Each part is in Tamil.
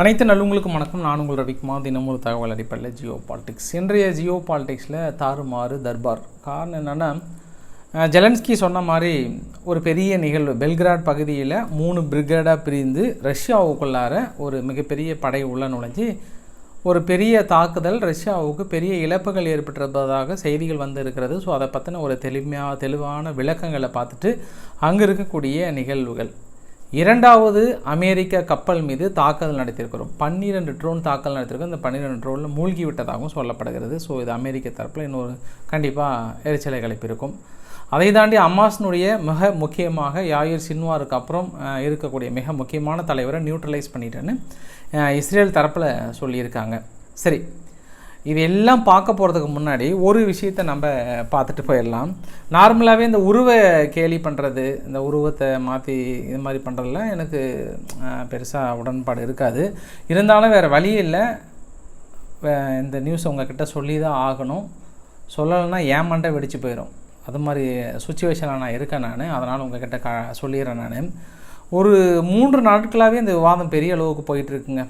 அனைத்து நல்லவங்களுக்கும் வணக்கம். நான் உங்கள் ரவிக்குமார். தினமும் ஒரு தகவல் அடிப்படையில் ஜியோ பாலிடிக்ஸ். இன்றைய ஜியோ பாலிடிக்ஸில் தாறுமாறு தர்பார். காரணம் என்னென்னா ஜெலன்ஸ்கி சொன்ன மாதிரி ஒரு பெரிய நிகழ்வு. பெல்கிராட் பகுதியில் மூணு பிரிகேடாக பிரிந்து ரஷ்யாவுக்குள்ளார ஒரு மிகப்பெரிய படை உள்ள நுழைஞ்சு ஒரு பெரிய தாக்குதல் ரஷ்யாவுக்கு பெரிய இழப்புகள் ஏற்பட்டிருப்பதாக செய்திகள் வந்து இருக்கிறது ஸோ அதை பற்றின ஒரு தெளிமையாக தெளிவான விளக்கங்களை பார்த்துட்டு அங்கே இருக்கக்கூடிய நிகழ்வுகள். இரண்டாவது அமெரிக்க கப்பல் மீது தாக்குதல் நடத்தியிருக்கிறோம். பன்னிரெண்டு ட்ரோன் தாக்கல் நடத்தியிருக்கோம் இந்த பன்னிரெண்டு ட்ரோனில் மூழ்கி விட்டதாகவும் சொல்லப்படுகிறது. ஸோ இது அமெரிக்க தரப்பில் இன்னொரு கண்டிப்பாக எரிச்சலை கலைப்பிருக்கும் அதை தாண்டி அம்மாஸினுடைய மிக முக்கியமாக யாயிர் சின்வாருக்கு அப்புறம் இருக்கக்கூடிய மிக முக்கியமான தலைவரை நியூட்ரலைஸ் பண்ணிட்டேன்னு இஸ்ரேல் தரப்பில் சொல்லியிருக்காங்க. சரி இது எல்லாம் பார்க்க போகிறதுக்கு முன்னாடி ஒரு விஷயத்தை நம்ம பார்த்துட்டு போயிடலாம். நார்மலாகவே இந்த உருவை கேலி பண்ணுறது இந்த உருவத்தை மாற்றி இது மாதிரி பண்ணுறதுல எனக்கு பெருசாக உடன்பாடு இருக்காது. இருந்தாலும் வேறு வழி இல்லை. வே- இந்த நியூஸ் உங்ககிட்ட சொல்லி தான் ஆகணும். சொல்லலைன்னா ஏன் மண்டை வெடிச்சு போயிடும் அது மாதிரி சுச்சுவேஷனில் நான் இருக்கேன் நான். அதனால் உங்ககிட்ட க சொல்லிடுறேன் நான். ஒரு மூன்று நாட்களாகவே இந்த விவாதம் பெரிய அளவுக்கு போயிட்டுருக்குங்க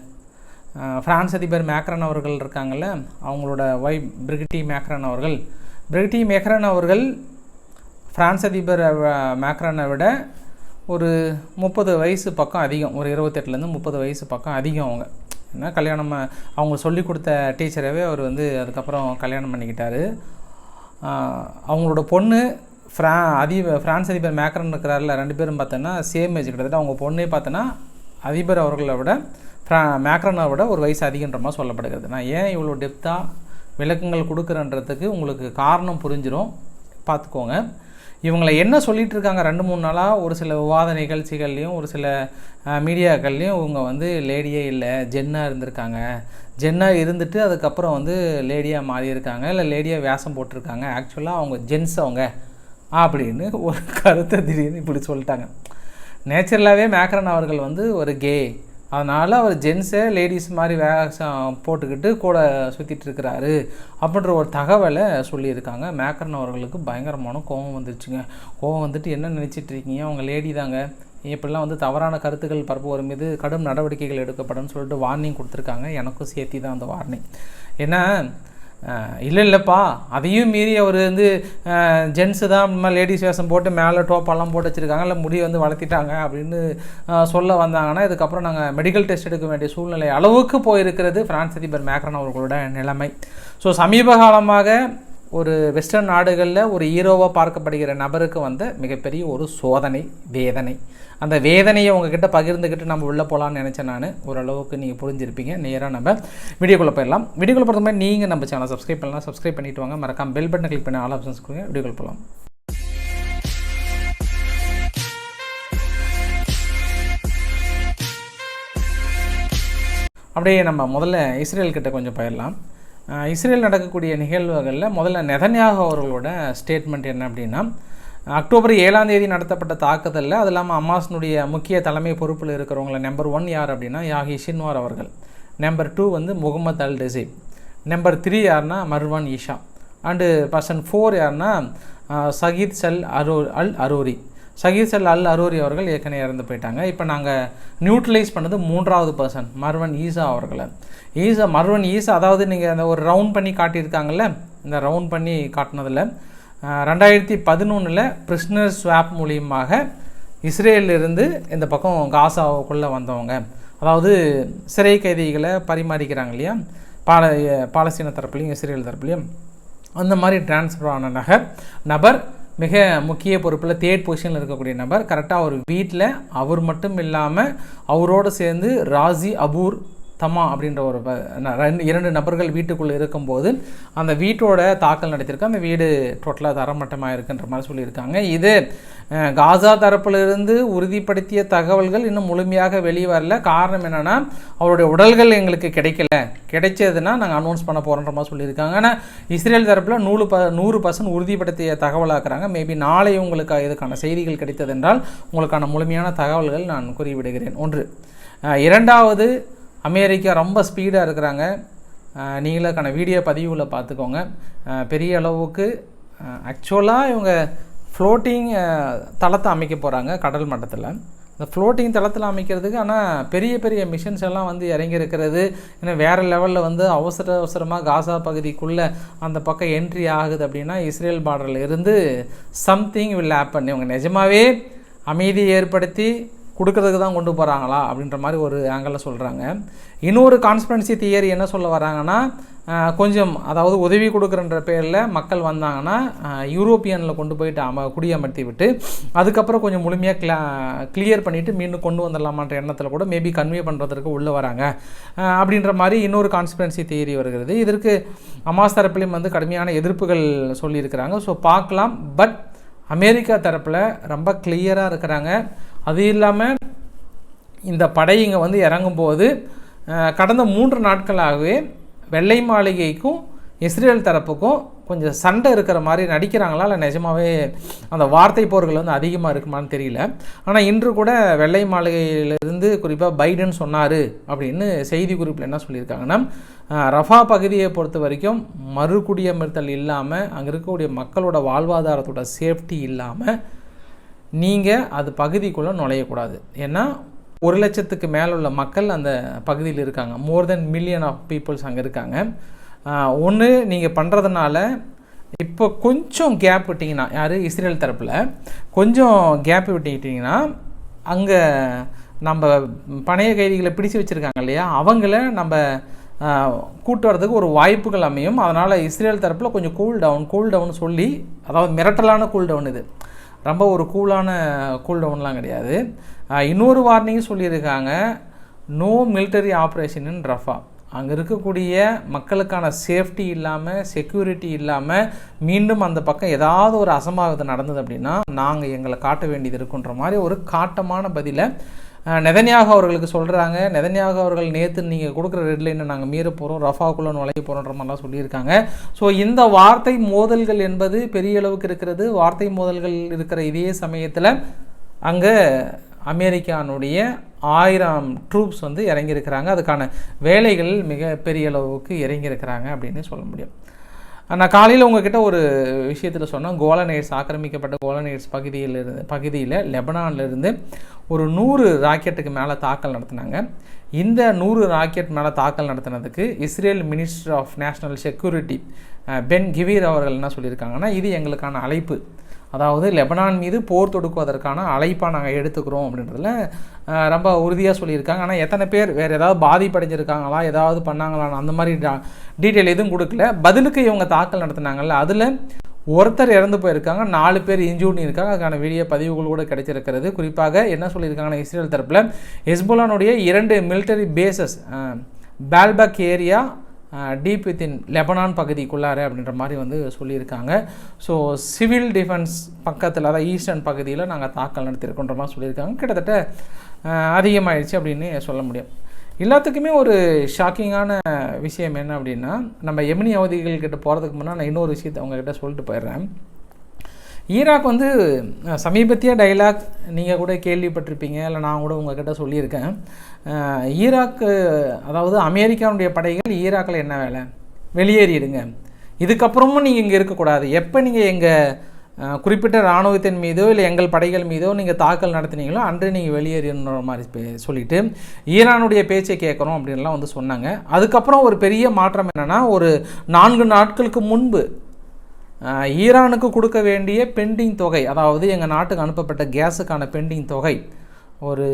ஃப்ரான்ஸ் அதிபர் மேக்ரன் அவர்கள் இருக்காங்கல்ல அவங்களோட ஒய் பிரிகிட்டி மேக்ரன் அவர்கள். பிரிகிட்டி மேக்ரன் அவர்கள் ஃப்ரான்ஸ் அதிபர் மேக்ரானை மேக்ரனை விட ஒரு முப்பது வயசு பக்கம் அதிகம் ஒரு இருபத்தெட்டுலேருந்து முப்பது வயசு பக்கம் அதிகம் அவங்க. ஏன்னா கல்யாணம் அவங்க சொல்லி கொடுத்த டீச்சரவே அவர் வந்து அதுக்கப்புறம் கல்யாணம் பண்ணிக்கிட்டாரு. அவங்களோட பொண்ணு ஃப்ரா அதிபர் ஃப்ரான்ஸ் அதிபர் மேக்ரன் இருக்கிறாரில்ல ரெண்டு பேரும் பார்த்தோன்னா சேம் ஏஜ் கிட்டத்தட்ட அவங்க பொண்ணே பார்த்தோன்னா அதிபர் அவர்களை விட ஃப்ரா மேக்ரனை விட ஒரு வயசு அதிகன்ற மாதிரி சொல்லப்படுகிறது. நான் ஏன் இவ்வளோ டெப்த்தாக விளக்கங்கள் கொடுக்குறன்றதுக்கு உங்களுக்கு காரணம் புரிஞ்சிடும் பார்த்துக்கோங்க. இவங்களை என்ன சொல்லிகிட்டு இருக்காங்க? ரெண்டு மூணு நாளாக ஒரு சில விவாத நிகழ்ச்சிகள்லேயும் ஒரு சில மீடியாக்கள்லேயும் இவங்க வந்து லேடியே இல்லை ஜென்னாக இருந்திருக்காங்க. ஜென்னாக இருந்துட்டு அதுக்கப்புறம் வந்து லேடியாக மாறியிருக்காங்க. இல்லை லேடியாக வேஷம் போட்டிருக்காங்க. ஆக்சுவலாக அவங்க ஜென்ஸ் அவங்க. அப்படின்னு ஒரு கருத்தை திடீர்னு இப்படி சொல்லிட்டாங்க. நேச்சுரலாகவே மேக்ரன் அவர்கள் வந்து ஒரு கே அதனால் அவர் ஜென்ஸை லேடிஸ் மாதிரி வேஷம் போட்டுக்கிட்டு கூட சுற்றிட்டு இருக்கிறாரு அப்படின்ற ஒரு தகவலை சொல்லியிருக்காங்க. மேக்கரன் அவர்களுக்கு பயங்கரமான கோபம் வந்துருச்சுங்க. கோபம் வந்துட்டு என்ன நினச்சிட்டு இருக்கீங்க? அவங்க லேடி தாங்க. இப்படிலாம் வந்து தவறான கருத்துக்கள் பரப்புவோர் மீது கடும் நடவடிக்கைகள் எடுக்கப்படும் சொல்லிட்டு வார்னிங் கொடுத்துருக்காங்க. எனக்கும் சேர்த்தி தான் அந்த வார்னிங் ஏன்னா இல்லை இல்லைப்பா. அதையும் மீறி அவர் வந்து ஜென்ஸு தான் இந்த மாதிரி லேடிஸ் வேஷம் போட்டு மேலே டோப்பெல்லாம் போட்டு வச்சுருக்காங்க. இல்லை முடி வந்து வளர்த்திட்டாங்க அப்படின்னு சொல்ல வந்தாங்கன்னா இதுக்கப்புறம் நாங்கள் மெடிக்கல் டெஸ்ட் எடுக்க வேண்டிய சூழ்நிலை அளவுக்கு போயிருக்கிறது. பிரான்ஸ் அதிபர் மேக்ரன் அவர்களோட நிலைமை. ஸோ சமீப காலமாக ஒரு வெஸ்டர்ன் நாடுகளில் ஒரு ஹீரோவாக பார்க்கப்படுகிற நபருக்கு வந்த மிகப்பெரிய ஒரு சோதனை வேதனை. அந்த வேதனையை உங்ககிட்ட பகிர்ந்துக்கிட்டு நம்ம உள்ளே போகலான்னு நினச்சேன் நான். ஓரளவுக்கு நீங்கள் புரிஞ்சிருப்பீங்க. நேராக நம்ம வீடியோக்குள்ளே போயிடலாம். வீடியோக்குள்ளே போகிறது மாதிரி நீங்கள் நம்ம சேனல் சப்ஸ்கிரைப் பண்ணலாம் சப்ஸ்கிரைப் பண்ணிவிட்டு வாங்க. மறக்காம பெல் பட்டன் கிளிக் பண்ணி ஆல் ஆப்ஷன்ஸ் கொடுங்க. வீடியோக்குள்ள போகலாம் அப்படியே நம்ம முதல்ல இஸ்ரேல் கிட்ட கொஞ்சம் போயிடலாம். இஸ்ரேல் நடக்கக்கூடிய நிகழ்வுகளில் முதல்ல நெதன்யாக அவர்களோட ஸ்டேட்மெண்ட் என்ன அப்படின்னா அக்டோபர் ஏழாம் தேதி நடத்தப்பட்ட தாக்குதலில் அது இல்லாமல் அம்மாஸினுடைய முக்கிய தலைமை பொறுப்பில் இருக்கிறவங்கள நம்பர் ஒன் யார் அப்படின்னா யாகி ஷின்வார் அவர்கள். நம்பர் டூ வந்து Mohammed Al Deseeb number three யாருன்னா Marwan Issa. And person four யாருன்னா அஹ், சகீத் சல் அரோ அல் அரோரி. சகீத் அல் அரூரி அவர்கள் ஏற்கனவே இறந்து போயிட்டாங்க. இப்போ நாங்கள் நியூட்ரலைஸ் பண்ணது மூன்றாவது பர்சன் மர்வன் ஈசா அவர்களை. ஈசா மர்வன் ஈசா அதாவது நீங்கள் அந்த ஒரு ரவுண்ட் பண்ணி காட்டியிருக்காங்கல்ல இந்த ரவுண்ட் பண்ணி காட்டினதில் ரெண்டாயிரத்தி பதினொன்றில் பிரிஸ்னர் ஸ்வாப் மூலியமாக இஸ்ரேலிருந்து இந்த பக்கம் காசாவுக்குள்ளே வந்தவங்க. அதாவது சிறை கைதிகளை பரிமாறிக்கிறாங்க இல்லையா? பால பாலஸ்தீன தரப்புலையும் இஸ்ரேல் தரப்புலையும். அந்த மாதிரி டிரான்ஸ்ஃபர் ஆன நகர் நபர் மிக முக்கிய பொறுப்பில் தேர்ட் பொசிஷனில் இருக்கக்கூடிய நபர். கரெக்டாக அவர் வீட்டில் அவர் மட்டும் இல்லாமல் அவரோடு சேர்ந்து ராசி அபூர் தம்மா அப்படின்ற ஒரு ப- ந- ரெண்டு இரண்டு நபர்கள் வீட்டுக்குள்ளே இருக்கும்போது அந்த வீட்டோட தாக்கல் நடத்தியிருக்கு. அந்த வீடு டோட்டலாக தரமட்டமாக இருக்குன்ற மாதிரி சொல்லியிருக்காங்க. இது காசா தரப்பிலிருந்து உறுதிப்படுத்திய தகவல்கள் இன்னும் முழுமையாக வெளியே வரல. காரணம் என்னென்னா அவருடைய உடல்கள் எங்களுக்கு கிடைக்கல. கிடைச்சதுன்னா நாங்கள் அனௌன்ஸ் பண்ண போகிறோன்ற மாதிரி சொல்லியிருக்காங்க. ஆனால் இஸ்ரேல் தரப்பில் நூறு ப நூறு பர்சன்ட் உறுதிப்படுத்திய தகவலாக்குறாங்க. மேபி நாளை உங்களுக்கு இதுக்கான செய்திகள் கிடைத்ததென்றால் உங்களுக்கான முழுமையான தகவல்கள் நான் கூறிவிடுகிறேன். ஒன்று இரண்டாவது அமெரிக்கா ரொம்ப ஸ்பீடாக இருக்கிறாங்க. நீங்களுக்கான வீடியோ பதிவில் பார்த்துக்கோங்க. பெரிய அளவுக்கு ஆக்சுவலாக இவங்க ஃப்ளோட்டிங் தளத்தை அமைக்க போகிறாங்க கடல் மட்டத்தில். இந்த ஃப்ளோட்டிங் தளத்தில் அமைக்கிறதுக்கு ஆனால் பெரிய பெரிய மிஷின்ஸ் எல்லாம் வந்து இறங்கியிருக்கிறது ஏன்னா வேறு லெவலில் வந்து அவசர அவசரமாக காசா பகுதிக்குள்ளே அந்த பக்கம் என்ட்ரி ஆகுது அப்படின்னா இஸ்ரேல் பார்டரில் இருந்து சம்திங் வில் ஹேப்பன் இவங்க நிஜமாவே அமைதியை ஏற்படுத்தி கொடுக்கறதுக்கு தான் கொண்டு போகிறாங்களா அப்படின்ற மாதிரி ஒரு ஆங்கிளில் சொல்கிறாங்க இன்னொரு கான்ஸ்பிரன்சி தியரி என்ன சொல்ல வராங்கன்னா கொஞ்சம் அதாவது உதவி கொடுக்குறன்ற பேரில் மக்கள் வந்தாங்கன்னா யூரோப்பியனில் கொண்டு போயிட்டு அம குடியமர்த்தி விட்டு அதுக்கப்புறம் கொஞ்சம் முழுமையாக கிளா கிளியர் பண்ணிவிட்டு மீண்டும் கொண்டு வந்துடலாமான்ற எண்ணத்தில் கூட மேபி கன்வே பண்ணுறதுக்கு உள்ளே வராங்க. அப்படின்ற மாதிரி இன்னொரு கான்ஸ்பிரன்சி தியரி வருகிறது. இதற்கு அமாஸ் தரப்பிலையும் வந்து கடுமையான எதிர்ப்புகள் சொல்லியிருக்கிறாங்க. ஸோ பார்க்கலாம். பட் அமெரிக்கா தரப்பில் ரொம்ப கிளியராக இருக்கிறாங்க. அது இல்லாமல் இந்த படை இங்கே வந்து இறங்கும்போது கடந்த மூன்று நாட்களாகவே வெள்ளை மாளிகைக்கும் இஸ்ரேல் தரப்புக்கும் கொஞ்சம் சண்டை இருக்கிற மாதிரி நடிக்கிறாங்களா? இல்லை நிஜமாவே அந்த வார்த்தை போர்கள் வந்து அதிகமாக இருக்குமான்னு தெரியல. ஆனால் இன்று கூட வெள்ளை மாளிகையிலிருந்து குறிப்பாக பைடன் சொன்னார் அப்படின்னு செய்தி குறிப்பில் என்ன சொல்லியிருக்காங்கன்னா ரஃபா பகுதியை பொறுத்த வரைக்கும் மறுகுடியமர்த்தல் இல்லாமல் அங்கே இருக்கக்கூடிய மக்களோட வாழ்வாதாரத்தோட சேஃப்டி இல்லாமல் நீங்கள் அது பகுதிக்குள்ளே நுழையக்கூடாது. ஏன்னா ஒரு லட்சத்துக்கு மேலே உள்ள மக்கள் அந்த பகுதியில் இருக்காங்க. More than million of peoples அங்கே இருக்காங்க. ஒன்று நீங்கள் பண்ணுறதுனால இப்போ கொஞ்சம் கேப் விட்டிங்கன்னா யார்? இஸ்ரேல் தரப்பில். கொஞ்சம் கேப் விட்டுக்கிட்டிங்கன்னா அங்கே நம்ம பணைய கைதிகளை பிடிச்சு வச்சுருக்காங்க இல்லையா? அவங்கள நம்ம கூட்டு வரதுக்கு ஒரு வாய்ப்புகள் அமையும். அதனால் இஸ்ரேல் தரப்பில் கொஞ்சம் கூல் டவுன் கூல் டவுன் சொல்லி அதாவது மிரட்டலான கூல் டவுன் இது. ரொம்ப ஒரு கூலான கூல் டவுன்லாம் கிடையாது. இன்னொரு வார்னிங் சொல்லியிருக்காங்க. No military operation in Rafah அங்கே இருக்கக்கூடிய மக்களுக்கான சேஃப்டி இல்லாமல் செக்யூரிட்டி இல்லாமல் மீண்டும் அந்த பக்கம் ஏதாவது ஒரு அசம்பாவிதம் நடந்தது அப்படின்னா நாங்கள் எங்களை காட்ட வேண்டியது இருக்குன்ற மாதிரி ஒரு காட்டமான பதிலை நெதன்யாக அவர்களுக்கு சொல்கிறாங்க நெதன்யாக அவர்கள் நேற்று நீங்கள் கொடுக்குற ரெட்லைனை நாங்கள் மீற போகிறோம் ரஃபாக்குள்ளே நுழைய போகிறோன்ற மாதிரிலாம் சொல்லியிருக்காங்க. ஸோ இந்த வார்த்தை மோதல்கள் என்பது பெரிய அளவுக்கு இருக்கிறது. வார்த்தை மோதல்கள் இருக்கிற இதே சமயத்தில் அங்கே அமெரிக்கானுடைய ஆயிரம் ட்ரூப்ஸ் வந்து இறங்கியிருக்கிறாங்க. அதுக்கான வேலைகள் மிக பெரிய அளவுக்கு இறங்கியிருக்கிறாங்க அப்படின்னு சொல்ல முடியும். நான் காலையில் உங்ககிட்ட ஒரு விஷயத்தில் சொன்னேன். கோலநேட்ஸ் ஆக்கிரமிக்கப்பட்ட கோலநேட்ஸ் பகுதியில் இருந்து பகுதியில் லெபனான்லேருந்து ஒரு நூறு ராக்கெட்டுக்கு மேலே தாக்கல் நடத்தினாங்க. இந்த நூறு ராக்கெட் மேலே தாக்கல் நடத்தினதுக்கு Israel minister of national security Ben Gvir அவர்கள் என்ன சொல்லியிருக்காங்கன்னா இது எங்களுக்கான அழைப்பு. அதாவது லெபனான் மீது போர் தொடுக்குவதற்கான அழைப்பாக நாங்கள் எடுத்துக்கிறோம் அப்படின்றதுல ரொம்ப உறுதியாக சொல்லியிருக்காங்க. ஆனால் எத்தனை பேர் வேறு ஏதாவது பாதிப்படைஞ்சிருக்காங்களா ஏதாவது பண்ணாங்களான்னு அந்த மாதிரி டீட்டெயில் எதுவும் கொடுக்கல. பதிலுக்கு இவங்க தாக்கல் நடத்தினாங்கல்ல அதில் ஒருத்தர் இறந்து போயிருக்காங்க நாலு பேர் இன்ஜூர்னி இருக்காங்க. அதுக்கான வீடியோ பதிவுகள் கூட கிடைச்சிருக்கிறது. குறிப்பாக என்ன சொல்லியிருக்காங்கன்னா இஸ்ரேல் தரப்பில் ஹெஸ்போலானுடைய இரண்டு military bases Baalbek area deep within Lebanon பகுதிக்குள்ளார அப்படின்ற மாதிரி வந்து சொல்லியிருக்காங்க. ஸோ சிவில் டிஃபென்ஸ் பக்கத்தில் அதாவது ஈஸ்டர்ன் பகுதியில் நாங்கள் தாக்கல் நடத்தியிருக்கோன்ற மாதிரி சொல்லியிருக்காங்க. கிட்டத்தட்ட அதிகமாகிடுச்சு அதிகமாயிடுச்சு அப்படின்னு சொல்ல முடியும். எல்லாத்துக்குமே ஒரு ஷாக்கிங்கான விஷயம் என்ன அப்படின்னா நம்ம எமினி அவதிகள் கிட்ட போகிறதுக்கு முன்னால் நான் இன்னொரு விஷயத்தை அவங்கக்கிட்ட சொல்லிட்டு போயிடுறேன். ஈராக் வந்து சமீபத்திய டைலாக் நீங்கள் கூட கேள்விப்பட்டிருப்பீங்க இல்லை நான் கூட உங்ககிட்ட சொல்லியிருக்கேன். ஈராக்கு அதாவது அமெரிக்காவுடைய படைகள் ஈராக்கில் என்ன வேலை? வெளியேறிடுங்க. இதுக்கப்புறமும் நீங்கள் இங்கே இருக்கக்கூடாது. எப்போ நீங்கள் எங்கள் குறிப்பிட்ட இராணுவத்தின் மீதோ இல்லை எங்கள் படைகள் மீதோ நீங்கள் தாக்கல் நடத்தினீங்களோ அன்று நீங்கள் வெளியேறின்ற மாதிரி பே- சொல்லிட்டு ஈரானுடைய பேச்சை கேட்குறோம் அப்படின்லாம் வந்து சொன்னாங்க. அதுக்கப்புறம் ஒரு பெரிய மாற்றம் என்னென்னா ஒரு நான்கு நாட்களுக்கு முன்பு ஈரானுக்கு கொடுக்க வேண்டிய பெண்டிங் தொகை அதாவது எங்கள் நாட்டுக்கு அனுப்பப்பட்ட கேஸுக்கான பெண்டிங் தொகை ஒரு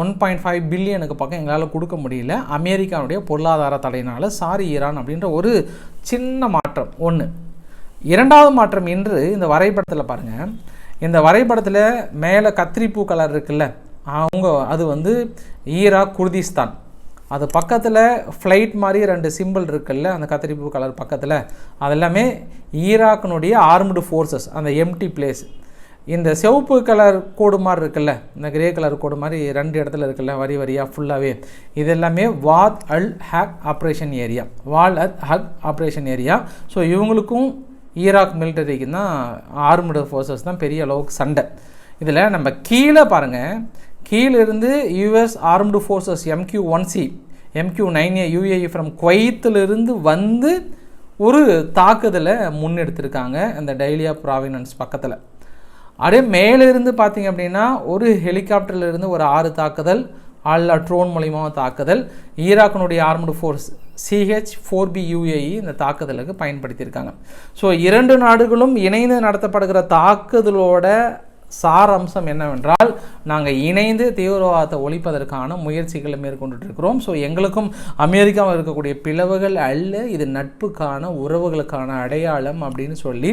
ஒன் பாயிண்ட் ஃபைவ் பில்லியனுக்கு பக்கம் எங்களால் கொடுக்க முடியல. அமெரிக்காவுடைய பொருளாதார தடையினால் சாரி ஈரான் அப்படின்ற ஒரு சின்ன மாற்றம் ஒன்று இரண்டாவது மாற்றம் இன்று இந்த வரைபடத்தில் பாருங்கள் இந்த வரைபடத்தில் மேலே கத்திரிப்பூ கலர் இருக்குல்ல அவங்க அது வந்து ஈராக் குர்திஸ்தான். அது பக்கத்தில் ஃப்ளைட் மாதிரி ரெண்டு சிம்பிள் இருக்குல்ல அந்த கத்திரிப்பூ கலர் பக்கத்தில். அதெல்லாமே ஈராக்கினுடைய ஆர்ம்டு ஃபோர்ஸஸ் அந்த எம்டி பிளேஸ் இந்த சிவப்பு கலர் கோடு மாதிரி இருக்குல்ல இந்த கிரே கலர் கோடு மாதிரி ரெண்டு இடத்துல இருக்குல்ல வரி வரியாக ஃபுல்லாகவே இது எல்லாமே வாத் அல் ஹக் ஆப்ரேஷன் ஏரியா வால் அத் ஹக் ஆப்ரேஷன் ஏரியா ஸோ இவங்களுக்கும் ஈராக் மிலிட்டரிக்கு தான் ஆர்முடு ஃபோர்ஸஸ் தான் பெரிய அளவுக்கு சண்டை. இதில் நம்ம கீழே பாருங்கள் கீழே இருந்து US armed forces MQ one C MQ nine A UAE from குவைத்திலிருந்து வந்து ஒரு தாக்குதலை முன்னெடுத்திருக்காங்க அந்த டைலியா ப்ராவினன்ஸ் பக்கத்தில். அப்படியே மேலிருந்து பார்த்தீங்க அப்படின்னா ஒரு ஹெலிகாப்டர்லேருந்து ஒரு ஆறு தாக்குதல் அல்ல ட்ரோன் மூலிமா தாக்குதல் ஈராக்கினுடைய armed force CH four B UAE இந்த தாக்குதலுக்கு பயன்படுத்தியிருக்காங்க. ஸோ இரண்டு நாடுகளும் இணைந்து நடத்தப்படுகிற தாக்குதலோட சாரம்சம் என்னவென்றால் நாங்கள் இணைந்து தீவிரவாதத்தை ஒழிப்பதற்கான முயற்சிகளை மேற்கொண்டுட்டு இருக்கிறோம் ஸோ எங்களுக்கும் அமெரிக்காவில் இருக்கக்கூடிய பிளவுகள் அல்ல இது நட்புக்கான உறவுகளுக்கான அடையாளம் அப்படின்னு சொல்லி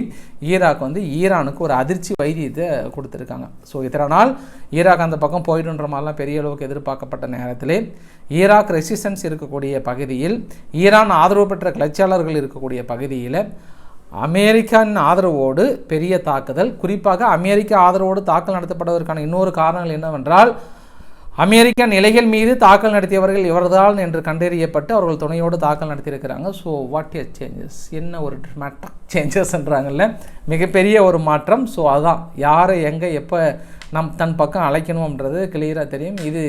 ஈராக் வந்து ஈரானுக்கு ஒரு அதிர்ச்சி வைத்தியத்தை கொடுத்துருக்காங்க. ஸோ இத்தனை நாள் ஈராக் அந்த பக்கம் போயிடுன்ற மாதிரிலாம் பெரிய அளவுக்கு எதிர்பார்க்கப்பட்ட நேரத்திலே ஈராக் ரெசிஸ்டன்ஸ் இருக்கக்கூடிய பகுதியில் ஈரான் ஆதரவு பெற்ற கிளர்ச்சியாளர்கள் இருக்கக்கூடிய பகுதியில் அமெரிக்கன் ஆதரவோடு பெரிய தாக்குதல். குறிப்பாக அமெரிக்க ஆதரவோடு தாக்கல் நடத்தப்படுவதற்கான இன்னொரு காரணங்கள் என்னவென்றால் அமெரிக்க நிலைகள் மீது தாக்கல் நடத்தியவர்கள் இவர்தான் என்று கண்டறியப்பட்டு அவர்கள் துணையோடு தாக்கல் நடத்தியிருக்கிறாங்க. ஸோ வாட் எஸ் சேஞ்சஸ் என்ன ஒரு ட்ரமேட்டிக் சேஞ்சஸ்ன்றாங்கல்ல மிகப்பெரிய ஒரு மாற்றம். ஸோ அதுதான் யாரை எங்கே எப்போ நம் தன் பக்கம் அழைக்கணும்ன்றது கிளியராக தெரியும். இது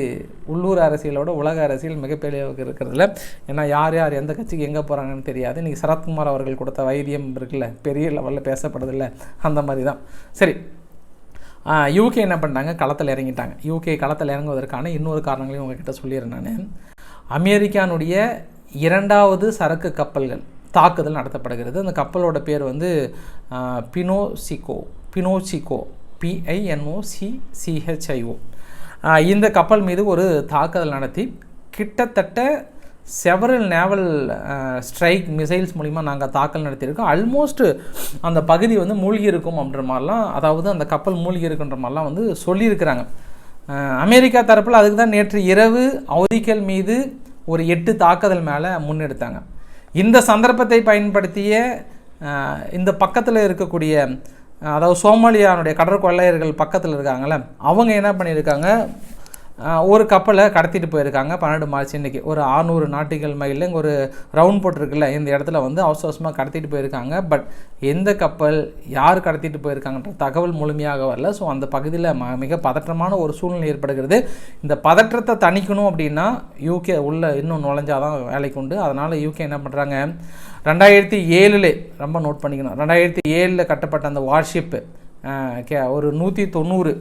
உள்ளூர் அரசியலோட உலக அரசியல் மிகப்பெரிய இருக்கிறதுல. ஏன்னா யார் யார் எந்த கட்சிக்கு எங்கே போகிறாங்கன்னு தெரியாது. இன்றைக்கி சரத்குமார் அவர்கள் கொடுத்த வைத்தியம் இருக்குல்ல பெரிய லெவலில் பேசப்படுதில்ல அந்த மாதிரி தான் சரி யூகே என்ன பண்ணிட்டாங்க? களத்தில் இறங்கிட்டாங்க. யூகே களத்தில் இறங்குவதற்கான இன்னொரு காரணங்களையும் உங்ககிட்ட சொல்லிடுறேன் நான். அமெரிக்கானுடைய இரண்டாவது சரக்கு கப்பல்கள் தாக்குதல் நடத்தப்படுகிறது. அந்த கப்பலோட பேர் வந்து பினோசிகோ பினோசிகோ. பிஐஎன்ஓசிசிஹெச்ஐஓ இந்த கப்பல் மீது ஒரு தாக்குதல் நடத்தி கிட்டத்தட்ட செவரல் நேவல் ஸ்ட்ரைக் மிசைல்ஸ் மூலிமா நாங்கள் தாக்கல் நடத்தியிருக்கோம். ஆல்மோஸ்ட் அந்த பகுதி வந்து மூழ்கி இருக்கும் அப்படின்ற மாதிரிலாம் அதாவது அந்த கப்பல் மூழ்கி இருக்குன்ற மாதிரிலாம் வந்து சொல்லியிருக்கிறாங்க. அமெரிக்கா தரப்பில் அதுக்கு தான் நேற்று இரவு அவதிக்கல் மீது ஒரு எட்டு தாக்குதல் மேலே முன்னெடுத்தாங்க. இந்த சந்தர்ப்பத்தை பயன்படுத்திய இந்த பக்கத்தில் இருக்கக்கூடிய அதாவது சோமாலியானுடைய கடற்கொள்ளையர்கள் பக்கத்தில் இருக்காங்கள்ல அவங்க என்ன பண்ணியிருக்காங்க? ஒரு கப்பலை கடத்திட்டு போயிருக்காங்க பன்னெண்டு மார்ச் இன்றைக்கி ஒரு ஆறுநூறு நாட்டிகள் மைலில் இங்கே ஒரு ரவுண்ட் போட்டிருக்குல்ல இந்த இடத்துல வந்து அவசர அவசரமாக கடத்திட்டு போயிருக்காங்க. பட் எந்த கப்பல் யார் கடத்திட்டு போயிருக்காங்கன்ற தகவல் முழுமையாக வரல. ஸோ அந்த பகுதியில் ம மிக பதற்றமான ஒரு சூழ்நிலை ஏற்படுகிறது. இந்த பதற்றத்தை தணிக்கணும் அப்படின்னா யூகே உள்ளே இன்னும் நுழைஞ்சாதான் வேலைக்கு உண்டு. அதனால் யூகே என்ன பண்ணுறாங்க ரெண்டாயிரத்தி ஏழில் ரொம்ப நோட் பண்ணிக்கணும். ரெண்டாயிரத்தி ஏழில் கட்டப்பட்ட அந்த வார்ஷிப்பு கே ஒரு நூற்றி தொண்ணூறு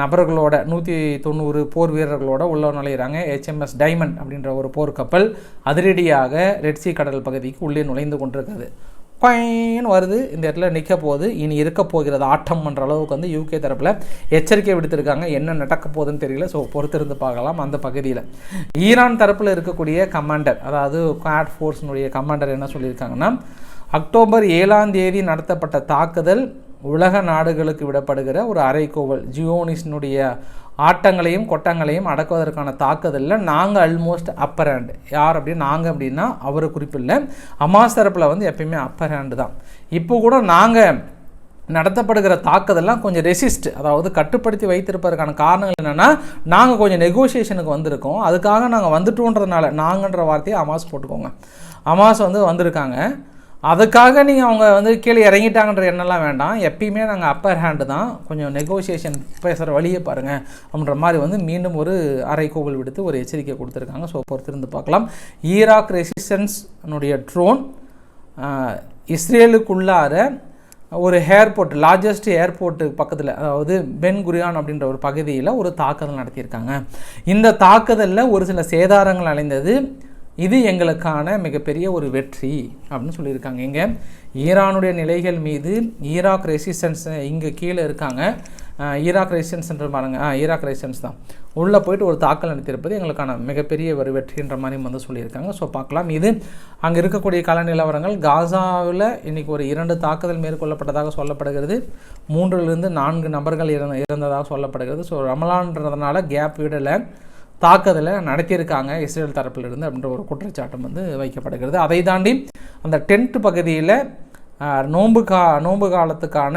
நபர்களோட நூற்றி தொண்ணூறு போர் வீரர்களோட உள்ள நுழையிறாங்க. ஹெச்எம்எஸ் டைமண்ட் அப்படின்ற ஒரு போர் கப்பல் அதிரடியாக ரெட்சி கடல் பகுதிக்கு உள்ளே நுழைந்து கொண்டிருக்குது. பயன் வருது. இந்த இடத்துல நிற்க போகுது. இனி இருக்க போகிறது ஆட்டம் பண்ணுற அளவுக்கு வந்து யூகே தரப்பில் எச்சரிக்கை விடுத்திருக்காங்க. என்ன நடக்க போகுதுன்னு தெரியல. ஸோ பொறுத்திருந்து பார்க்கலாம் அந்த பகுதியில். ஈரான் தரப்பில் இருக்கக்கூடிய கமாண்டர் அதாவது குவாட் ஃபோர்ஸினுடைய கமாண்டர் என்ன சொல்லியிருக்காங்கன்னா அக்டோபர் ஏழாம் தேதி நடத்தப்பட்ட தாக்குதல் உலக நாடுகளுக்கு விடப்படுகிற ஒரு அரைக்கோவல் ஜியோனிஸ்னுடைய ஆட்டங்களையும் கொட்டங்களையும் அடக்குவதற்கான தாக்குதலில். நாங்கள் அல்மோஸ்ட் அப்பர் ஹேண்டு யார் அப்படின்னு நாங்கள் அப்படின்னா அவர் குறிப்பில்லை அமாஸ் தரப்பில் வந்து எப்பயுமே அப்பர் ஹேண்டு தான். இப்போ கூட நாங்கள் நடத்தப்படுகிற தாக்குதல்லாம் கொஞ்சம் ரெசிஸ்ட் அதாவது கட்டுப்படுத்தி வைத்திருப்பதற்கான காரணங்கள் என்னென்னா நாங்கள் கொஞ்சம் நெகோசியேஷனுக்கு வந்திருக்கோம். அதுக்காக நாங்கள் வந்துட்டோன்றதுனால நாங்கன்ற வார்த்தையை அமாஸ் போட்டுக்கோங்க. அமாஸ் வந்து வந்திருக்காங்க. அதுக்காக நீங்கள் அவங்க வந்து கீழே இறங்கிட்டாங்கன்ற எண்ணெல்லாம் வேண்டாம். எப்பயுமே நாங்கள் அப்பர் ஹேண்டு தான். கொஞ்சம் நெகோசியேஷன் பேசுகிற வழியை பாருங்கள் அப்படின்ற மாதிரி வந்து மீண்டும் ஒரு அரைக்கோவல் விடுத்து ஒரு எச்சரிக்கை கொடுத்துருக்காங்க. ஸோ பொறுத்திருந்து பார்க்கலாம். ஈராக் ரெசிஸ்டன்ஸ்னுடைய ட்ரோன் இஸ்ரேலுக்குள்ளார ஒரு ஏர்போர்ட் லார்ஜஸ்ட் ஏர்போர்ட்டு பக்கத்தில் அதாவது பென் குரியான் அப்படின்ற ஒரு பகுதியில் ஒரு தாக்குதல் நடத்தியிருக்காங்க. இந்த தாக்குதலில் ஒரு சில சேதாரங்கள் அடைந்தது இது எங்களுக்கான மிகப்பெரிய ஒரு வெற்றி அப்படின்னு சொல்லியிருக்காங்க. இங்கே ஈரானுடைய நிலைகள் மீது ஈராக் ரெசிஸ்டன்ஸ் இங்கே கீழே இருக்காங்க. ஈராக் ரெசிஸ்டன்ஸ்ன்ற பாருங்க. ஆ ஈராக் ரெசிஸ்டன்ஸ் தான். உள்ளே போயிட்டு ஒரு தாக்கல் நடத்தியிருப்பது எங்களுக்கான மிகப்பெரிய ஒரு வெற்றின்ற மாதிரி வந்து சொல்லியிருக்காங்க. ஸோ பார்க்கலாம். இது அங்கே இருக்கக்கூடிய கல நிலவரங்கள். காசாவில் இன்றைக்கி ஒரு இரண்டு தாக்குதல் மேற்கொள்ளப்பட்டதாக சொல்லப்படுகிறது. மூன்றிலிருந்து நான்கு நபர்கள் இறந்த இறந்ததாக சொல்லப்படுகிறது. ஸோ ரமலான்றதுனால கேப் விடலை. தாக்குதலை நடத்தியிருக்காங்க இஸ்ரேல் தரப்பிலிருந்து அப்படின்ற ஒரு குற்றச்சாட்டம் வந்து வைக்கப்படுகிறது. அதை தாண்டி அந்த டென்ட் பகுதியில் நோன்பு கா நோன்பு காலத்துக்கான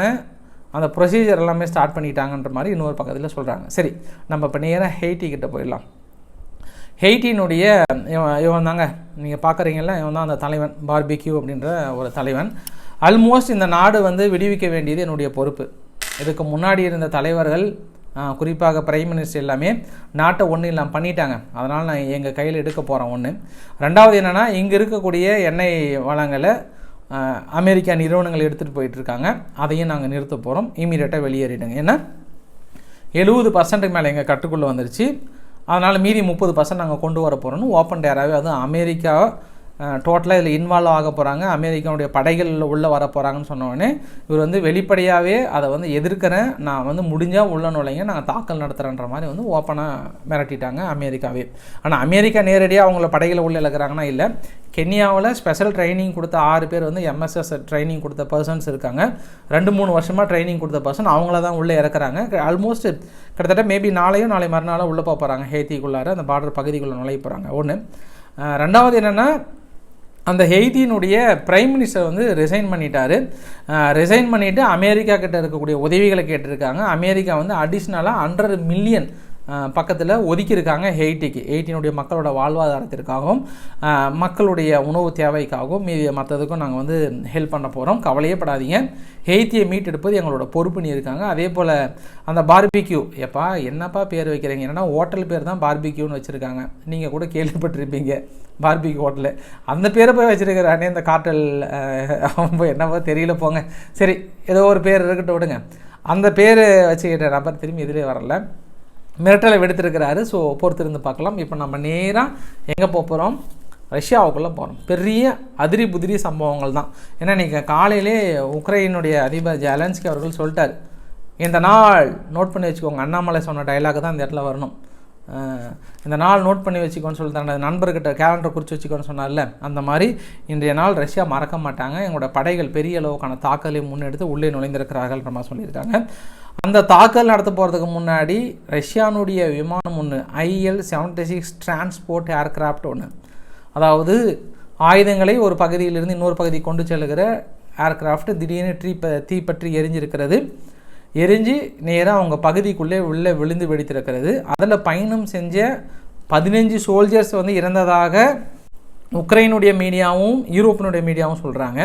அந்த ப்ரொசீஜர் எல்லாமே ஸ்டார்ட் பண்ணிட்டாங்கன்ற மாதிரி இன்னொரு பக்கத்தில் சொல்கிறாங்க சரி நம்ம இப்போ நேராக ஹெய்டி கிட்டே போயிடலாம். ஹெய்டினுடைய இவன் இவன் தாங்க நீங்கள் பார்க்குறீங்களா இவன் தான் அந்த தலைவன் பார்பிக்யூ அப்படின்ற ஒரு தலைவன். ஆல்மோஸ்ட் இந்த நாடு வந்து விடுவிக்க வேண்டியது என்னுடைய பொறுப்பு. இதுக்கு முன்னாடி இருந்த தலைவர்கள் குறிப்பாக பிரைம் மினிஸ்டர் எல்லாமே நாட்டை ஒன்றும் இல்லாமல் பண்ணிட்டாங்க. அதனால் நான் எங்கள் கையில் எடுக்க போகிறேன் ஒன்று ரெண்டாவது என்னென்னா இங்கே இருக்கக்கூடிய எண்ணெய் வளங்களை அமெரிக்கா நிறுவனங்கள் எடுத்துகிட்டு போயிட்டுருக்காங்க அதையும் நாங்கள் நிறுத்த போகிறோம் இமீடியட்டாக வெளியேறிடுங்க. ஏன்னா எழுபது பர்சன்ட்டுக்கு மேலே எங்கள் கட்டுக்குள்ளே வந்துருச்சு. அதனால் மீதி முப்பது பர்சன்ட் நாங்கள் கொண்டு வர போகிறோன்னு ஓப்பன் டேராகவே அதுவும் அமெரிக்கா டோட்டலாக இதில் இன்வால்வ் ஆக போகிறாங்க அமெரிக்காவுடைய படைகள் உள்ளே வர போகிறாங்கன்னு சொன்னோடனே இவர் வந்து வெளிப்படையாகவே அதை வந்து எதிர்க்கிறேன் நான் வந்து முடிஞ்சால் உள்ள நுழைங்க நாங்கள் தாக்கல் நடத்துகிறேன்ற மாதிரி வந்து ஓப்பனாக மிரட்டிட்டாங்க அமெரிக்காவே. ஆனால் அமெரிக்கா நேரடியாக அவங்கள படைகளை உள்ளே இழக்கிறாங்கன்னா இல்லை. கென்யாவில் ஸ்பெஷல் ட்ரைனிங் கொடுத்த ஆறு பேர் வந்து எம்எஸ்எஸ் ட்ரைனிங் கொடுத்த பர்சன்ஸ் இருக்காங்க. ரெண்டு மூணு வருஷமாக ட்ரைனிங் கொடுத்த பர்சன் அவங்கள தான் உள்ளே இறக்குறாங்க. ஆல்மோஸ்ட் கிட்டத்தட்ட மேபி நாளையும் நாளை மறுநாளும் உள்ளே போக போகிறாங்க ஹேத்திக்குள்ளார அந்த பார்டர் பகுதிக்குள்ளே நுழைய போகிறாங்க ஒன்று ரெண்டாவது என்னென்னா அந்த ஹெய்தியினுடைய பிரைம் மினிஸ்டர் வந்து ரிசைன் பண்ணிட்டாரு. ரிசைன் பண்ணிவிட்டு அமெரிக்கா கிட்ட இருக்கக்கூடிய உதவிகளை கேட்டிருக்காங்க. அமெரிக்கா வந்து அடிஷ்னலாக ஹண்ட்ரட் மில்லியன் பக்கத்தில் ஒதுக்கியிருக்காங்க ஹெய்ட்டிக்கு. ஹெய்ட்டினுடைய மக்களோட வாழ்வாதாரத்திற்காகவும் மக்களுடைய உணவு தேவைக்காகவும் மீதி மற்றதுக்கும் நாங்கள் வந்து ஹெல்ப் பண்ண போகிறோம் கவலையே படாதீங்க ஹெய்த்தியை மீட்டெடுப்பது எங்களோட பொறுப்புன்னு இருக்காங்க. அதே போல் அந்த பார்பிக்யூ எப்பா என்னப்பா பேர் வைக்கிறீங்க? என்னென்னா ஹோட்டல் பேர் தான் பார்பிக்யூன்னு வச்சுருக்காங்க. நீங்கள் கூட கேள்விப்பட்டிருப்பீங்க. பார்பிக் ஹோட்டலு அந்த பேரை போய் வச்சுருக்கிறானே இந்த காட்டல் ரொம்ப என்னவோ தெரியல போங்க. சரி ஏதோ ஒரு பேர் இருக்கட்டும் விடுங்க. அந்த பேர் வச்சுக்கிட்ட நபர் திரும்பி எதிரே வரல. மிரட்டலை விடுத்திருக்கிறாரு. ஸோ பொறுத்திருந்து பார்க்கலாம். இப்போ நம்ம நேராக எங்கே போக போகிறோம் ரஷ்யாவுக்குள்ளே போகிறோம் பெரிய அதிரி புதிரி சம்பவங்கள் தான். ஏன்னா நீங்கள் காலையிலே உக்ரைனுடைய அதிபர் ஜெலன்ஸ்கி அவர்கள் சொல்லிட்டார். இந்த நாள் நோட் பண்ணி வச்சுக்கோங்க. அண்ணாமலை சொன்ன டைலாக் தான் இந்த இடத்துல வரணும். இந்த நாள் நோட் பண்ணி வச்சுக்கோன்னு சொல்லிட்டு நண்பர்கிட்ட கேலண்டர் குறித்து வச்சுக்கோன்னு சொன்னார்ல. அந்த மாதிரி இன்றைய நாள் ரஷ்யா மறக்க மாட்டாங்க. எங்களோட படைகள் பெரிய அளவுக்கான தாக்கலை முன்னெடுத்து உள்ளே நுழைந்திருக்கிறார்கள்ன்ற மாதிரி சொல்லியிருக்காங்க. அந்த தாக்கல் நடத்த போகிறதுக்கு முன்னாடி ரஷ்யானுடைய விமானம் ஒன்று IL seventy six transport aircraft ஒன்று அதாவது ஆயுதங்களை ஒரு பகுதியிலிருந்து இன்னொரு பகுதி கொண்டு செல்லுகிற ஏர்கிராஃப்ட் திடீர்னு ட்ரீ தீப்பற்றி எரிஞ்சிருக்கிறது. எரிஞ்சு நேராக அவங்க பகுதிக்குள்ளே உள்ளே விழுந்து வெடித்திருக்கிறது. அதில் பயணம் செஞ்ச பதினஞ்சு சோல்ஜர்ஸ் வந்து இறந்ததாக உக்ரைனுடைய மீடியாவும் யூரோப்பினுடைய மீடியாவும் சொல்கிறாங்க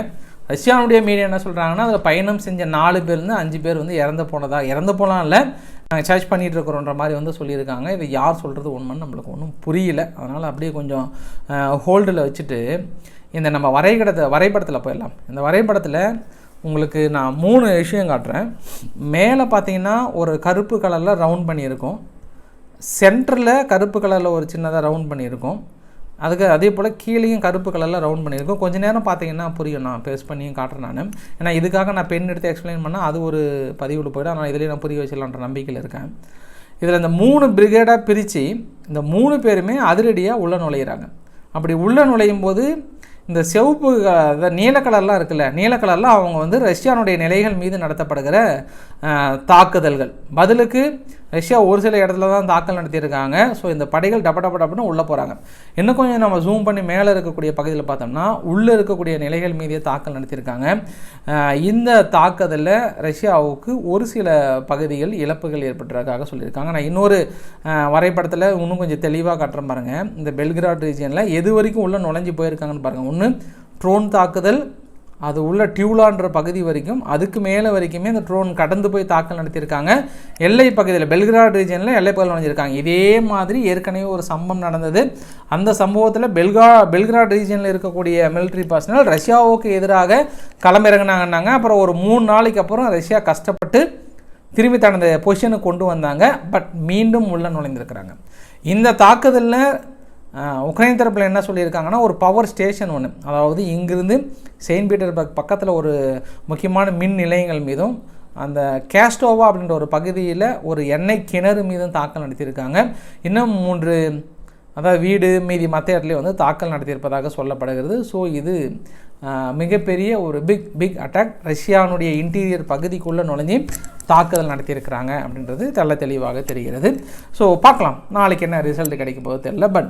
ரஷ்யானுடைய மீடியா என்ன சொல்கிறாங்கன்னா அதில் பயணம் செஞ்ச நாலு பேர்லேருந்து அஞ்சு பேர் வந்து இறந்து போனதா இறந்து போகலாம் இல்லை நாங்கள் சர்ச் பண்ணிகிட்டு இருக்கிறோன்ற மாதிரி வந்து சொல்லியிருக்காங்க. இது யார் சொல்கிறது உண்மைன்னு நம்மளுக்கு ஒன்றும் புரியல. அதனால் அப்படியே கொஞ்சம் ஹோல்டில் வச்சுட்டு இந்த நம்ம வரைகடத்தை வரைபடத்தில் போயிடலாம். இந்த வரைபடத்தில் உங்களுக்கு நான் மூணு விஷயம் காட்டுறேன். மேலே பார்த்தீங்கன்னா ஒரு கருப்பு கலரில் ரவுண்ட் பண்ணியிருக்கோம். சென்டரில் கருப்பு கலரில் ஒரு சின்னதாக ரவுண்ட் பண்ணியிருக்கோம். அதுக்கு அதே போல் கீழேயும் கருப்பு கலரில் ரவுண்ட் பண்ணியிருக்கோம். கொஞ்ச நேரம் பார்த்தீங்கன்னா புரியும் நான் பேஸ்ட் பண்ணியும் காட்டுறேன் நான். ஏன்னா இதுக்காக நான் பென் எடுத்து எக்ஸ்பிளைன் பண்ணால் அது ஒரு பதிவில் போய்டும். ஆனால் இதிலே நான் புரிய வச்சிடலான்ற நம்பிக்கையில் இருக்கேன். இதில் இந்த மூணு பிரிகேடாக பிரித்து இந்த மூணு பேருமே அதிரடியாக உள்ளே நுழையிறாங்க. அப்படி உள்ளே நுழையும் போது இந்த சிவப்பு நீல கலர்லாம் இருக்குல்ல நீல கலர்லாம் அவங்க வந்து ரஷ்யானுடைய நிலைகள் மீது நடத்தப்படுகிற தாக்குதல்கள். பதிலுக்கு ரஷ்யா ஒரு சில இடத்துல தான் தாக்கல் நடத்தியிருக்காங்க. ஸோ இந்த படைகள் டப டப டப்புன்னு உள்ளே போகிறாங்க இன்னும் கொஞ்சம் நம்ம ஜூம் பண்ணி மேலே இருக்கக்கூடிய பகுதியில் பார்த்தோம்னா உள்ளே இருக்கக்கூடிய நிலைகள் மீதே தாக்கல் நடத்தியிருக்காங்க. இந்த தாக்குதலில் ரஷ்யாவுக்கு ஒரு சில பகுதிகள் இழப்புகள் ஏற்பட்டதாக சொல்லியிருக்காங்க. நான் இன்னொரு வரைபடத்தில் இன்னும் கொஞ்சம் தெளிவாக காட்டுறேன் பாருங்கள் இந்த பெல்கிராட் ரீஜியனில் எது வரைக்கும் உள்ளே நுழைஞ்சு போயிருக்காங்கன்னு பாருங்கள் ஒன்று ட்ரோன் தாக்குதல் அது உள்ள டியூலான்ற பகுதி வரைக்கும் அதுக்கு மேலே வரைக்குமே இந்த ட்ரோன் கடந்து போய் தாக்கல் நடத்தியிருக்காங்க. எல்லை பகுதியில் பெல்கிராட் ரீஜனில் எல்லை பகுதியில் நடந்திருக்காங்க இதே மாதிரி ஏற்கனவே ஒரு சம்பவம் நடந்தது. அந்த சம்பவத்தில் பெல்கா பெல்கிராட் ரீஜனில் இருக்கக்கூடிய மிலிட்ரி பர்சனல் ரஷ்யாவுக்கு எதிராக களமிறங்கினாங்கன்னாங்க. அப்புறம் ஒரு மூணு நாளைக்கு அப்புறம் ரஷ்யா கஷ்டப்பட்டு திரும்பி தனது பொசிஷனுக்கு கொண்டு வந்தாங்க. பட் மீண்டும் உள்ள நுழைந்திருக்கிறாங்க. இந்த தாக்குதலில் உக்ரைன் தரப்பில் என்ன சொல்லியிருக்காங்கன்னா ஒரு பவர் ஸ்டேஷன் ஒன்று அதாவது இங்கிருந்து செயின்ட் பீட்டர்பர்க் பக்கத்தில் ஒரு முக்கியமான மின் நிலையங்கள் மீதும் அந்த கேஸ்டோவா அப்படின்ற ஒரு பகுதியில் ஒரு எண்ணெய் கிணறு மீதும் தாக்கல் நடத்தியிருக்காங்க. இன்னும் மூன்று அதாவது வீடு மீதி மற்ற இடத்துலையும் வந்து தாக்கல் நடத்தியிருப்பதாக சொல்லப்படுகிறது. ஸோ இது மிகப்பெரிய ஒரு பிக் பிக் அட்டாக் ரஷ்யானுடைய இன்டீரியர் பகுதிக்குள்ளே நுழைஞ்சி தாக்குதல் நடத்தியிருக்கிறாங்க அப்படின்றது தெள்ள தெளிவாக தெரிகிறது. ஸோ பார்க்கலாம். நாளைக்கு என்ன ரிசல்ட் கிடைக்கும் போது தெரியல பட்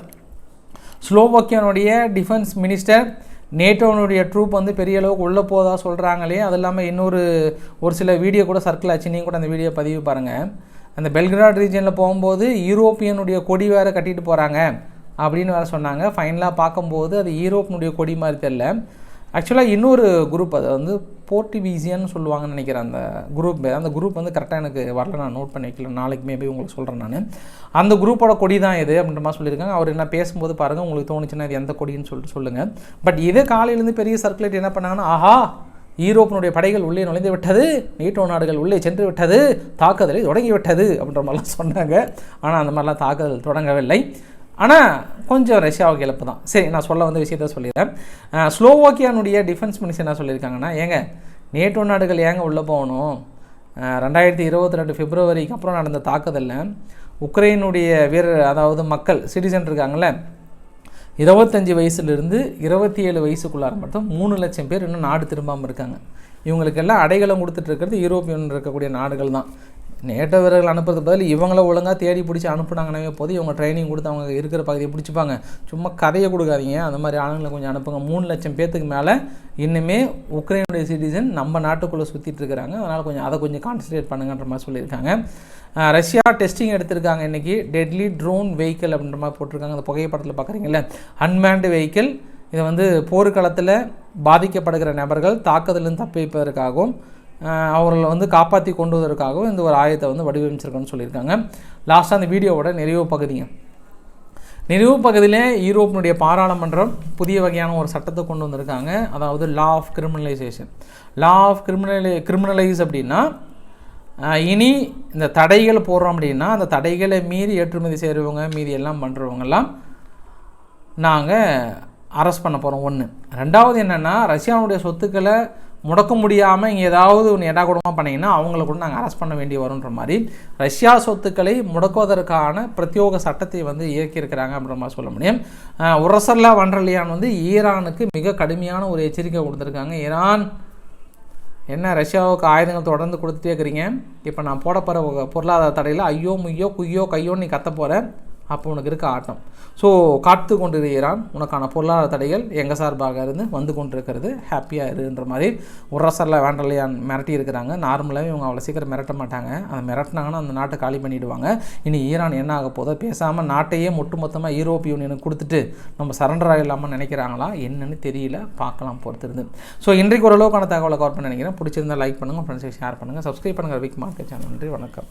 ஸ்லோவோக்கியனுடைய டிஃபென்ஸ் மினிஸ்டர் நேட்டோனுடைய ட்ரூப் வந்து பெரிய அளவுக்கு உள்ளே போதா சொல்கிறாங்களே அது இல்லாமல் இன்னொரு ஒரு சில வீடியோ கூட சர்க்கிள் ஆச்சு. நீங்கள் கூட அந்த வீடியோ பதிவு பாருங்கள் அந்த பெல்கிராட் ரீஜனில் போகும்போது யூரோப்பியனுடைய கொடி வேறு கட்டிட்டு போகிறாங்க அப்படின்னு வேறு சொன்னாங்க. ஃபைனலாக பார்க்கும்போது அது யூரோப்பினுடைய கொடி மாதிரி தெரில ஆக்சுவலாக இன்னொரு குரூப் அதை வந்து போர்ட்டிவிசியன்னு சொல்லுவாங்கன்னு நினைக்கிறேன் அந்த குரூப் அந்த குரூப் வந்து கரெக்டாக எனக்கு வரல நான் நோட் பண்ணி வைக்கல. நாளைக்கு மேபி உங்களுக்கு சொல்கிறேன் நான். அந்த குரூப்போட கொடி தான் இது அப்படின்ற மாதிரி சொல்லியிருக்காங்க. அவர் என்ன பேசும்போது பாருங்கள் உங்களுக்கு தோணுச்சுன்னா இது எந்த கொடின்னு சொல்லிட்டு சொல்லுங்கள் பட் இதே காலையிலேருந்து பெரிய சர்க்குலேட் என்ன பண்ணாங்கன்னா ஆஹா ஈரோப்பினுடைய படைகள் உள்ளே நுழைந்து விட்டது நேட்டோ நாடுகள் உள்ளே சென்று விட்டது தாக்குதலை தொடங்கி விட்டது அப்படின்ற மாதிரிலாம் சொன்னாங்க. ஆனால் அந்த மாதிரிலாம் தாக்குதல் தொடங்கவில்லை. ஆனால் கொஞ்சம் ரஷ்யாவுக்கு இழப்பு தான் சரி நான் சொல்ல வந்த விஷயத்த சொல்லிடுறேன். ஸ்லோவோக்கியானுடைய டிஃபென்ஸ் மினிஸ்டர் என்ன சொல்லியிருக்காங்கன்னா ஏங்க நேட்டோ நாடுகள் ஏங்க உள்ளே போகணும்? ரெண்டாயிரத்தி இருபத்தி ரெண்டு பிப்ரவரிக்கு அப்புறம் நடந்த தாக்குதலில் உக்ரைனுடைய வீரர் அதாவது மக்கள் சிட்டிசன் இருக்காங்கள்ல இருபத்தஞ்சி வயசுலேருந்து இருபத்தி ஏழு வயசுக்குள்ளார மட்டும் மூணு லட்சம் பேர் இன்னும் நாடு திரும்பாமல் இருக்காங்க. இவங்களுக்கெல்லாம் அடைகளும் கொடுத்துட்டு இருக்கிறது யூரோப்பியன் இருக்கக்கூடிய நாடுகள் தான். நேட்டோ வீரர்கள் அனுப்புறதுக்கு பதில் இவங்கள ஒழுங்காக தேடி பிடிச்சி அனுப்புனாங்கன்னே போது இவங்க ட்ரைனிங் கொடுத்து அவங்க இருக்கிற பகுதியை பிடிச்சிப்பாங்க. சும்மா கதையை கொடுக்காதீங்க. அந்த மாதிரி ஆளுங்களை கொஞ்சம் அனுப்புங்க. மூணு லட்சம் பேத்துக்கு மேலே இன்னுமே உக்ரைனுடைய சிட்டிசன் நம்ம நாட்டுக்குள்ளே சுற்றிட்டு இருக்கிறாங்க. அதனால் கொஞ்சம் அதை கொஞ்சம் கான்சன்ட்ரேட் பண்ணுங்கன்ற மாதிரி சொல்லியிருக்காங்க. ரஷ்யா டெஸ்டிங் எடுத்திருக்காங்க இன்றைக்கி டெட்லி ட்ரோன் வெஹிக்கிள் அப்படின்ற மாதிரி போட்டிருக்காங்க. அந்த புகைப்படத்தில் பார்க்குறீங்களே அன்மேண்டு வெஹிக்கிள் இதை வந்து போர்க்களத்தில் பாதிக்கப்படுகிற நபர்கள் தாக்குதலிருந்து தப்பிப்பதற்காகவும் அவர்களை வந்து காப்பாற்றி கொண்டு வருவதற்காகவும் இந்த ஒரு ஆயத்தை வந்து வடிவமைச்சிருக்கோன்னு சொல்லியிருக்காங்க. லாஸ்ட்டாக அந்த வீடியோவோட நிறைவு பகுதிங்க. நிறைவு பகுதியிலே யூரோப்பினுடைய பாராளுமன்றம் புதிய வகையான ஒரு சட்டத்தை கொண்டு வந்திருக்காங்க. அதாவது law of criminalisation law of criminal criminalise அப்படின்னா இனி இந்த தடைகள் போடுறோம் அப்படின்னா அந்த தடைகளை மீறி ஏற்றுமதி செய்கிறவங்க மீதி எல்லாம் பண்ணுறவங்கெல்லாம் நாங்கள் அரெஸ்ட் பண்ண போகிறோம் ஒன்று ரெண்டாவது என்னென்னா ரஷ்யாவுடைய சொத்துக்களை முடக்க முடியாமல் இங்கே ஏதாவது ஒன்று எடா கூடமாக பண்ணிங்கன்னா அவங்கள கூட நாங்கள் அரெஸ்ட் பண்ண வேண்டி வரும்ன்ற மாதிரி ரஷ்யா சொத்துக்களை முடக்குவதற்கான பிரத்யோக சட்டத்தை வந்து இயக்கியிருக்கிறாங்க அப்படின்ற மாதிரி சொல்ல முடியும். உரசல்லா வன்றலியான் வந்து ஈரானுக்கு மிக கடுமையான ஒரு எச்சரிக்கை கொடுத்துருக்காங்க. ஈரான் என்ன ரஷ்யாவுக்கு ஆயுதங்கள் தொடர்ந்து கொடுத்துட்டே இருக்கிறீங்க. இப்போ நான் போட போகிற பொருளாதார தடையில் ஐயோ முய்யோ குய்யோ கையோன்னு நீ கத்த போகிற அப்போ உனக்கு இருக்க ஆட்டம். ஸோ காத்து கொண்டிருக்கிறான். ஈரான் உனக்கான பொருளாதார தடைகள் எங்கள் சார்பாக இருந்து வந்து கொண்டிருக்கிறது. ஹாப்பியாக இருன்ற மாதிரி உரசரில் வேண்டலையான் மிரட்டி இருக்கிறாங்க. நார்மலாகவே இவங்க அவ்வளோ சீக்கிரம் மிரட்ட மாட்டாங்க. அதை மிரட்டினாங்கன்னா அந்த நாட்டை காலி பண்ணிவிடுவாங்க இனி ஈரான் என்ன ஆக போதோ பேசாமல் நாட்டையே ஒட்டுமொத்தமாக யூரோப் யூனியனுக்கு கொடுத்துட்டு நம்ம சரண்டர் ஆகிடலாமா நினைக்கிறாங்களா? என்னன்னு தெரியல. பார்க்கலாம் பொறுத்திருந்து. ஸோ இன்றைக்கு ஓரளவுக்கான தகவலை கவர் பண்ண நினைக்கிறேன். பிடிச்சிருந்தா லைக் பண்ணுங்கள் ஃப்ரெண்ட்ஸுக்கு ஷேர் பண்ணுங்கள் சப்ஸ்கிரைப் பண்ணுங்கள் விக் மார்க்கெட் சேனல் நன்றி வணக்கம்.